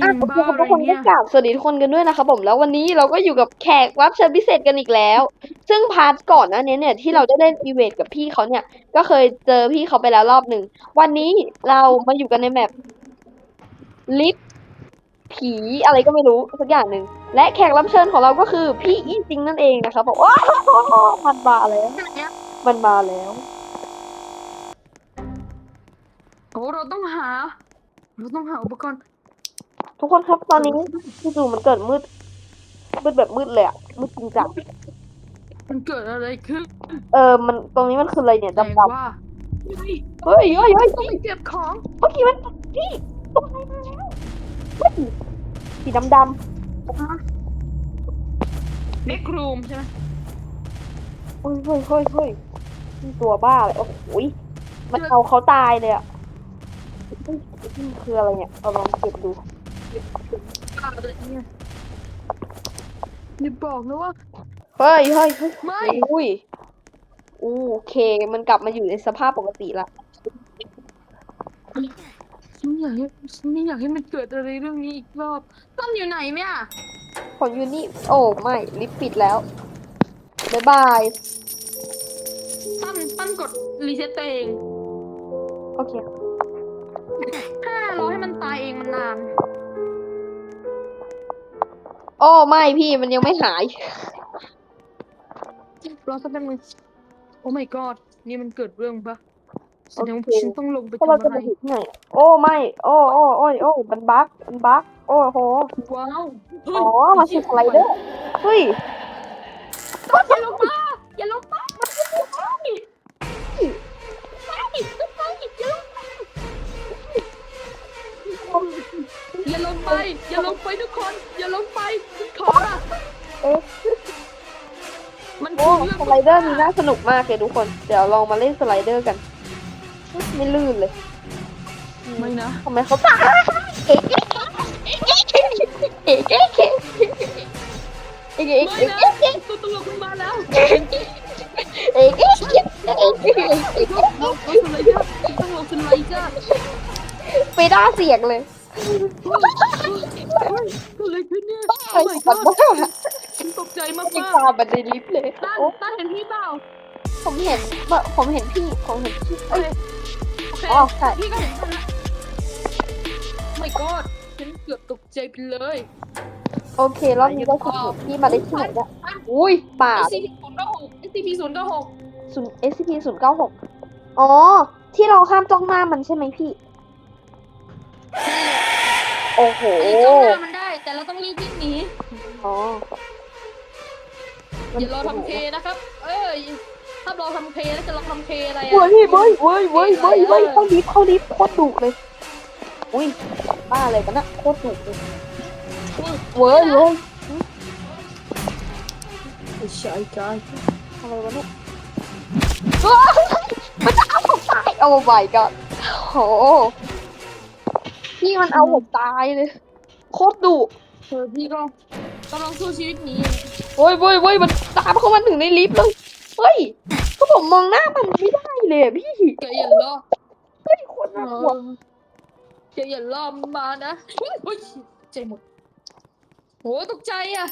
อะยิงทุกบ้าคนอะไรทุกคนก็เนี่ยกราบสวัสดีทุกคนกันด้วยนะครับผมแล้ววันนี้เราก็อยู่กับแขกรับเชิญพิเศษกันอีกแล้ว ซึ่งพาร์ทก่อนหน้านี้เนี่ยที่เราได้เล่นอีเวนต์กับพี่เขาเนี่ย ก็เคยเจอพี่เขาไปแล้วรอบหนึ่งวันนี้เรามาอยู่กันในแมปลิฟต์ผีอะไรก็ไม่รู้สักอย่างหนึ่งและแขกรับเชิญของเราก็คือพี่อีจริงนั่นเองนะครับบอกว่ามันมาแล้วมันมาแล้วโอ้เราต้องหาเราต้องหาอุปกรณ์ ทุกคนครับตอนนี้จู่ๆมันเกิดมืดมืดแบบมืดเลยอะมืดจริงจังมันเกิดอะไรขึ้นเออมันตรงนี้มันคืออะไรเนี่ยแต่ดำๆว่าเฮ้ยเฮ้ยเฮ้ยเฮ้ยต้องไปเก็บของเมื่อกี้มันพี่ตัวอะไรมาแล้วเฮ้ยสีดำดเล็กรูมใช่ไหมำเฮ้ยเฮ้ยเฮ้ยเฮ้ยนี่ตัวบ้าเลยโอ้โหยมันเอาเขาตายเลยอะเฮ้ยนี่คืออะไรเนี่ยเอาลองเก็บดู อ่าอะไรเนี่ยอย่าบอกนะว่าเฮ้ยเฮ้ยเฮ้ยไม่ อุ้ยอู้โอเค มันกลับมาอยู่ในสภาพปกติละฉันอยากให้ฉันไม่อยากให้มันเกิดอะไรเรื่องนี้อีกรอบตั้นอยู่ไหนเนี่ยผลอยู่นี่ โอ้ ไม่ ลิฟต์ปิดแล้วบ๊ายบาย ตั้นตั้นกดรีเซ็ตตัวเองโอเค ถ้ารอให้มันตายเองมันนาน โอ้ไม่พี่มันยังไม่หาย รอสักแป๊บนึงโอ้ my god นี่มันเกิดเรื่องปะแสดงว่าโอเคฉันต้องลงไปถ้าเราทำจะอะไรไปถึงที่ไหนโอ้ไม่ โอ้โอ้โอ้ยโอ้ยมันบั๊กมันบั๊กโอ้โห ว้าวเฮ้อ๋ยอมาสิสไลเดอร์เฮ้ยอย่าลงมาอย่าลงมาอย่าลงไปอย่าลงไปทุกคน อย่าลงไป ขอละเอ๊ะมันโอ้คือเรื่องสไลเดอร์นี้น่าสนุกมากเลยทุกคน เดี๋ยวลองมาเล่นสไลเดอร์กัน ไม่ลื่นเลยไม่นะทำไมเขาตายเอ๊ะเอ๊ะเอ๊ะเอ๊ะเอ๊ะเอ๊ะเอ๊ะไม่เอ๊ะนะเอ๊ะเอ๊ะตัวตลกมันมาแล้วเอ๊ะเอ๊ะเอ๊ะเอ๊ะเอ๊ะเอ๊ะลงสไลเดอร์ต้องลงสไลเดอร์ไปด้าเสียงเลย เฮ้ยเกิดอะไรขึ้นเนี่ยไอ้ Oh my สัต god ว์บ้าฉันตกใจมากไอ้มากตาบันไดลิฟต์เลยต้านโอ้ต้านเห็นพี่เปล่าผมเห็นว่าผมเห็นพี่ผมเห็นพี่โอเอ้ยเคโอเคอ๋อใช่ พี่ก็เห็นกันนะไม่กอดฉันเกือบตกใจไปเลยโอเครอบนี้ก็คือพี่มาได้ที่ไหนเนี่ยอุ้ยป่า SCP ศูนย์เก้าหก SCP ศูนย์เก้าหกศูนย์ SCP ศูนย์เก้าหกอ๋อ ที่เราห้ามจ้องหน้ามันใช่ไหมพี่ โอ้โหไอ้จ้องหน้ามันได้ แต่เราต้องรีบวิ่งหนีอ๋ออย่ารอทำเพลนะครับ เอ้ยถ้ารอทำเพลแล้วจะรอทำเพลอะไรเว้อะยเว้ยเว้ยเว้ยเว้ยเว้ยเข้าลิฟต์เข้าลิฟต์โคตรดุเลย อุ้ยบ้าอะไรกันนะโคตรดุเลยเว้ยเว้ยไม่ใช่จ้าอะไรวะเนี่ยว้าวมันจะเอาผมตายโอ้ my god โห พี่มันเอาผมตายเลย โคตรดุเออพี่ก็กำลังสู้ชีวิตหนีเว้ยเว้ยเว้ยมันตามเข้ามาถึงในลิฟต์เลยเฮ้ยก็ผมมองหน้ามันไม่ได้เลยอะพี่แกอย่าล่อเฮ้ยโคตรน่ากลัวแกอย่าล่อมันมานะเฮ้ยเฮ้ยใจหมดโหตกใจอะ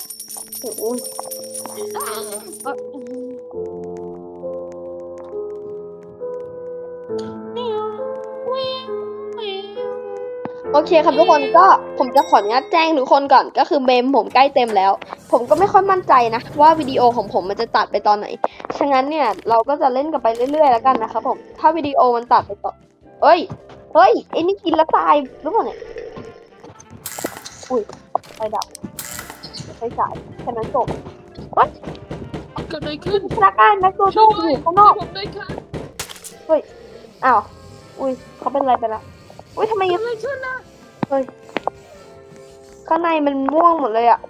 โอ้โหอะ โอเคครับทุกคนก็ผมจะขออนุญาตแจ้งทุกคนก่อนก็คือเมมผมใกล้เต็มแล้ว ผมก็ไม่ค่อยมั่นใจนะ ว่าวิดีโอของผมมันจะตัดไปตอนไหน ฉะนั้นเนี่ยเราก็จะเล่นกันไปเรื่อยๆแล้วกันนะครับผมถ้าวิดีโอมันตัดไปต่อเอ้ยเฮ้ยไอ้นี่กินแล้วตายหรือเปล่าเนี่ยอุ้ยไฟดับไฟฉายแค่นั้นจบเกิดอะไรขึ้นพนักงานนักโดโดอยู่ข้างนอกผมด้วยค่ะอ้าวอุ้ยเขาเป็นอะไรไปละ อุ้ยทำไมเกิดอะไรขึ้นนะข้างในมันม่วงหมดเลยอะ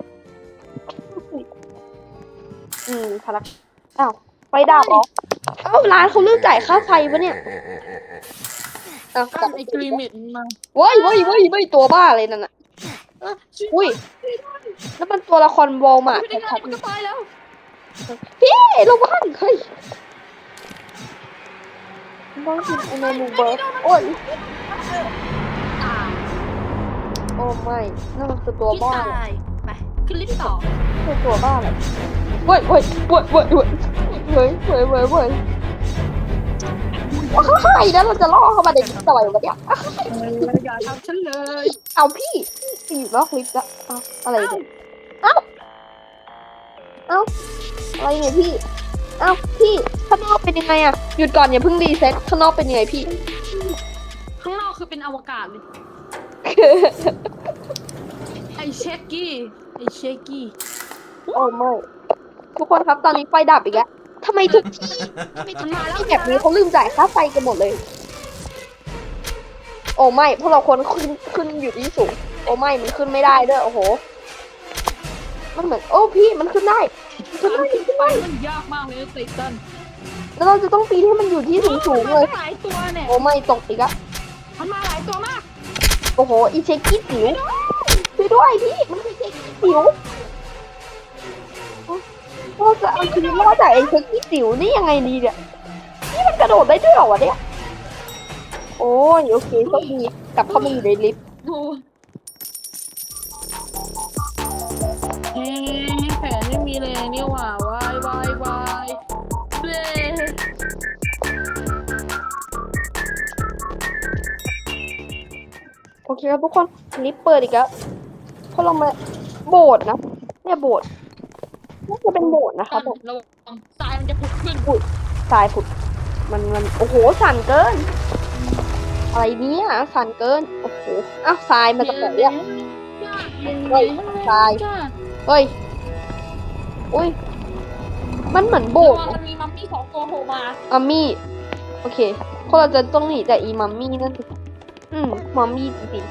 อืมพนักอ้าวไฟดับเหรอเอ้าร้านเขาเลือกจ่ายค่าไฟปะเนี่ยอ้าวกลัตั้บงไอ้กรีเมดมาเว้ยเว้ยเว้ยเว้ยตัวบ้าเลยนั่นน่ะ เอ้ยช่วยอุ้ยแล้วมันตัวละครวอลมาร์ไม่ได้ชังานดมันก็ตายแล้วๆพี่ระวังเฮ้ย ต้องกินไอเมนูเบิร์ดโอ้ยตายโโอ้ไม่นั่นมันคือตัวพี่บ้าตายไปขึ้นลิฟต์ต่อคือตัวบ้าอะไรเว้ยเว้ยเว้ยเว้ยเว้ยเว้ยเว้ยเว้ยเว้ยว้ายแล้วเราจะล่อเข้ามาในลิฟต์ต่อยวะเนี่ยอย่าทำฉันเลยเอาพี่พี่อยู่นอกลิฟต์ละเอาอะไรเนี่ยเอ้าเอ้าอะไรเนี่ยพี่ เอ้าพี่ข้างนอกเป็นยังไงอะหยุดก่อนอย่าเพิ่งรีเซ็ตข้างนอกเป็นยังไงพี่ ข้างนอกคือเป็นอวกาศเลย ไอเชคกี้ ไอเชคกี้ โอ้ไม่ทุกคนครับตอนนี้ไฟดับอีกแล้วทำไมทุกที่ไม่ทันมาแล้วที่แบบนี้เขาลืมจ่ายค่าไฟกันหมดเลย โอ้ไม่เพราะเราควรขึ้นขึ้นอยู่ที่สูง โอ้ไม่มันขึ้นไม่ได้ด้วยโอ้โห มันเหมือนโอ้พี่มันขึ้นได้มันขึ้นได้มันขึ้นไปได้มันยากมากเลยไตตันแล้วเราจะต้องปีนให้มันอยู่ที่สูงสูงๆเลยหลายตัวเนี่ย โอ้ไม่ตกอีกอะมันมาหลายตัวมากโอ้โหอีเช็คกี้จิ๋วช่วยด้วยพี่มันคือเช็คกี้จิ๋วเราจะเอาชีวิตรอดจากไอ้เช็คกี้จิ๋วนี่ยังไงดีเนี่ยนี่มันกระโดดได้ด้วยเหรอวะเนี่ยโอ้ยโอเคโชคดีกลับเข้ามาอยู่ในลิฟต์โแผนไม่มีเลยนี่หว่าวายวายวายเบ้โอเคครับทุกคนลิฟต์เปิดอีกแล้วเพราะเรามาโบสถ์นะเนี่ยโบสถ์น่าจะเป็นโบสถ์นะครับผมระวังทรายมันจะผุดขึ้นทรายผุดมันมันโอ้โหสั่นเกิน อะไรเนี่ยสั่นเกินโอ้โหอ้าวทรายมาจากไหนเนี่ยเฮ้ยทราย เฮ้ย อุ้ย มันเหมือนโบโบสถ์มันมีมัมมี่สองตัวโผล่มามัมมี่ โอเคพวกเราจะต้องหนีจากอีมัมมี่นั่นสิอืม มัมมี่จริง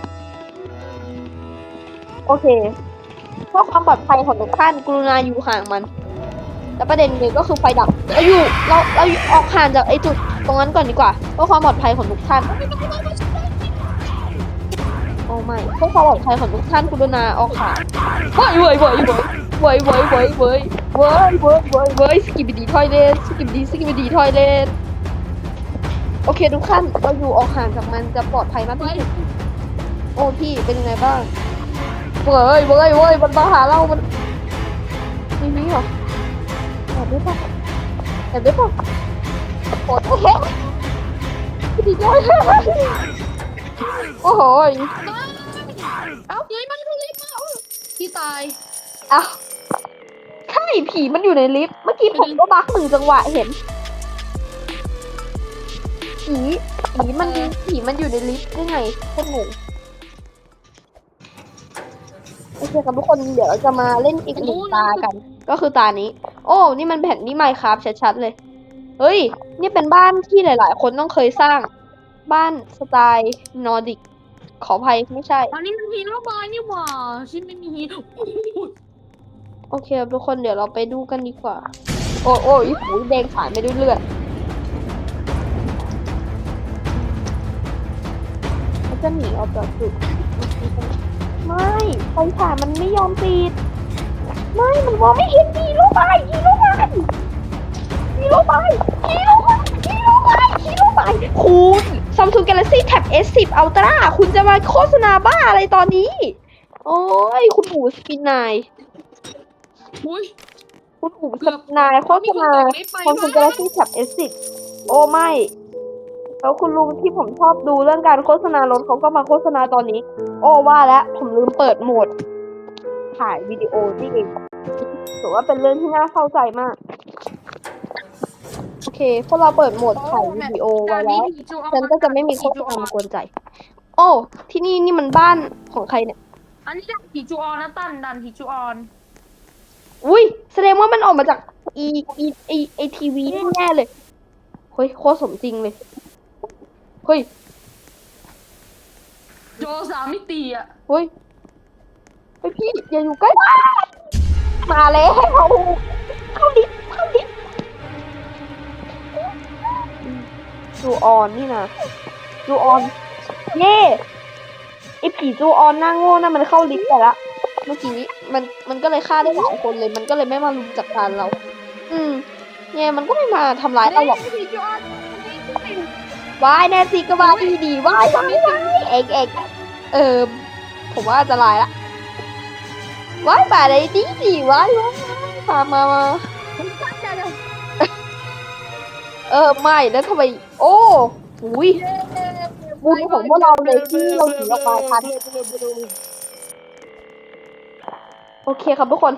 ๆโอเคเพื่อความปลอดภัยของทุกท่านกรุณาอยู่ห่างมันแล้วประเด็นเลยก็คือไฟดับเราอยู่เราเราออกห่างจากไอ้จุดตรงนั้นก่อนดีกว่าเพื่อความปลอดภัยของทุกท่าน โอ้ไม่พื่อความปลอดภัยของทุกท่านกรุณาออกห่างเว้ยเว้ยเว้ยเว้ยเว้ยเว้ยเว้ยเว้ยเว้ยเว้ยเว้ยเว้ยสกิบดีทอยเลสสกิบดีสกิบดีทอยเลสโอเคทุกท่านเราอยู่ออกห่างจากมันจะปลอดภัยมากที่สุดโอ้พี่เป็นยังไงบ้างเว้ยเว้ยเว้ยมันมาหาเรา มันมีมีเหรอแอบได้ปะแอบได้ปะโอ้โหดีจ้อย โอ้โหเอ้าเฮ้ยมันคือลิฟต์มาเอ้าพี่ตายอ้าวใช่ผีมันอยู่ในลิฟต์เมื่อกี้ผมก็บักหนึ่งจังหวะเห็นผีผีมันผีมันอยู่ในลิฟต์ได้ไงโคตรงงโอเคครับทุกคนเดี๋ยวเราจะมาเล่นอีกหนึ่งตากัน ก็คือตานี้ โอ้ นี่มันแผ่นนี่ไมค์ครับชัดๆเลย เฮ้ย นี่เป็นบ้านที่หลาย ๆ คนต้องเคยสร้าง บ้านสไตล์นอร์ดิก ขออภัยไม่ใช่อันนี้มันฮีโร่บายนี่หว่าฉันไม่มีฮีโร่โอเคครับทุกคนเดี๋ยวเราไปดูกันดีกว่า โอ้โอ้ยหูแดงสายไม่ด้วยเลือดเขาจะหนีออกจากจุด ไม่ไฟฉายมันไม่ยอมปิด ไม่มันมองไม่เห็นฮีโร่บายฮีโร่บายฮีโร่บายฮีโร่บายฮีโร่บายฮีโร่บายคุณ Samsung Galaxy Tab S10 Ultra คุณจะมาโฆษณาบ้าอะไรตอนนี้ โอ้ย คุณหมูสปินนาย อุ้ย คุณหมูสปินนายโฆษณาของคุณ Galaxy Tab S10 โอ้ไม่ แล้วคุณลุงที่ผมชอบดูเรื่องการโฆษณารถเขาก็มาโฆษณาตอนนี้ โอ้ว่าแล้ว ผมลืมเปิดโหมด ถ่ายวิดีโอนี่เองถือว่าเป็นเรื่องที่น่าเศร้าใจมากโอ เคพวกเราเปิดโหมดถ่ายวิดีโอไว้แล้วฉันก็จะไม่มีโฆษณามากวนใจ โอ้ ที่นี่นี่มันบ้านของใครเนี่ย อันนี้ดันผีจูออนนะตันดันผีจูออน อุ้ยแสดงว่ามันออกมาจากอีอีไอไอทีวีแน่ๆเลย เฮ้ยโคตรสมจริงเลย เฮ้ย โจสามมิติอะ เฮ้ยเฮ้ยพี่อย่าอยู่ใกล้บ้านมาแล้ว เข้าลิ จูออนนี่นะจูออนเย่ไอผีจูออนหน้าโง่น่ะมันเข้าลิฟต์ไปละเมื่อกี้มันมันก็เลยฆ่าได้หลายคนเลย มันก็เลยไม่มาลุมจัดการเรา อืมเนี่ยมันก็ไม่มาทำร้ายเราหรอกผีจูออนวายแนนซี่ก็วายดีดีวายวายวายเอกเอกเออผมว่าอันตรายละว้ายป่าไหนดีดีว้ายว้ายว้ายมามามา เออไม่แล้วทำไมโอ้หุยบุญของพวกเราเลยที่เราถึงออกมาทันโอเคครับทุกคน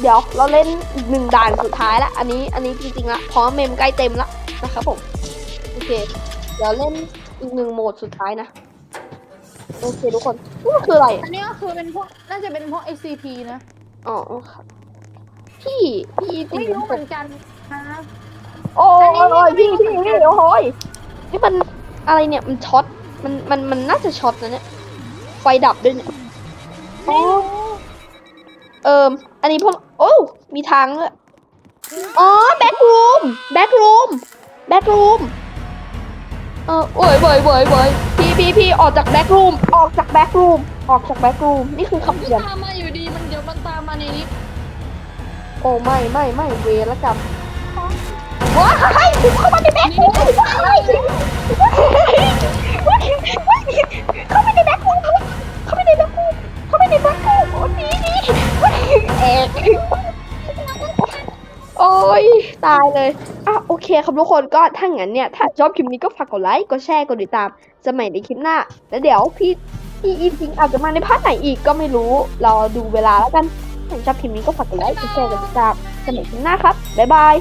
เดี๋ยวเราเล่นอีกหนึ่งด่านสุดท้ายละอันนี้อันนี้จริงๆละเพราะเมมใกล้เต็มละนะครับผมโอเค เดี๋ยวเล่นอีกหนึ่งโหมดสุดท้ายนะโอเคทุกคนนี่มันคืออะไรอันนี้ก็คือเป็นพวกน่าจะเป็นพวก SCP นะอ๋อครับพี่พี่จริไม่งรู้เหมือนกันนะ โอ้ยโอ้ยพี่พี่พี่โอ้ยนี่มันอะไรเนี่ยมันช็อตมันมันมันน่าจะช็อตนะเนี่ยไฟดับด้วยเนี่ยไม่รู้เอิมอันนี้ผมโอ้มีทางเลยอ๋อแบ็กรูมแบ็กรูมแบ็กรูมเออโอ้ยเว้ยเว้ยเว้ยพี่พี่พี่ออกจากแบ็กรูมออกจากแบ็กรูมออกจากแบ็กรูมนี่คือคำมันเตือนตามมาอยู่ดีมันเดี๋ยวมันตามมาในนี้โอ้ไม่ไม่ไม่เวรแล้วกัน ว้ายให้เข้ามาในแบ็กรูมว้ายเข้าไปในแบ็กรูมเข้าไปในแบ็กรูมเข้าไปในแบ็กรูมโอ้ดีดีเอกโอ้ยตายเลยอะโอเคครับทุกคนก็ถ้างั้นเนี่ย ถ้าชอบคลิปนี้ก็ฝากกดไลค์ กดแชร์ กดติดตามสมัยในคลิปหน้า แล้วเดี๋ยวพี่พี่อีจริงอาจจะมาในพาร์ทไหนอีกก็ไม่รู้รอดูเวลาแล้วกันถ้าชอบคลิปนี้ก็ฝากกดไลค์ กดแชร์ กดติดตามสมัยคลิปหน้าครับ บ๊ายบาย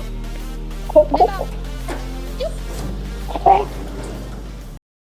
โคกโคก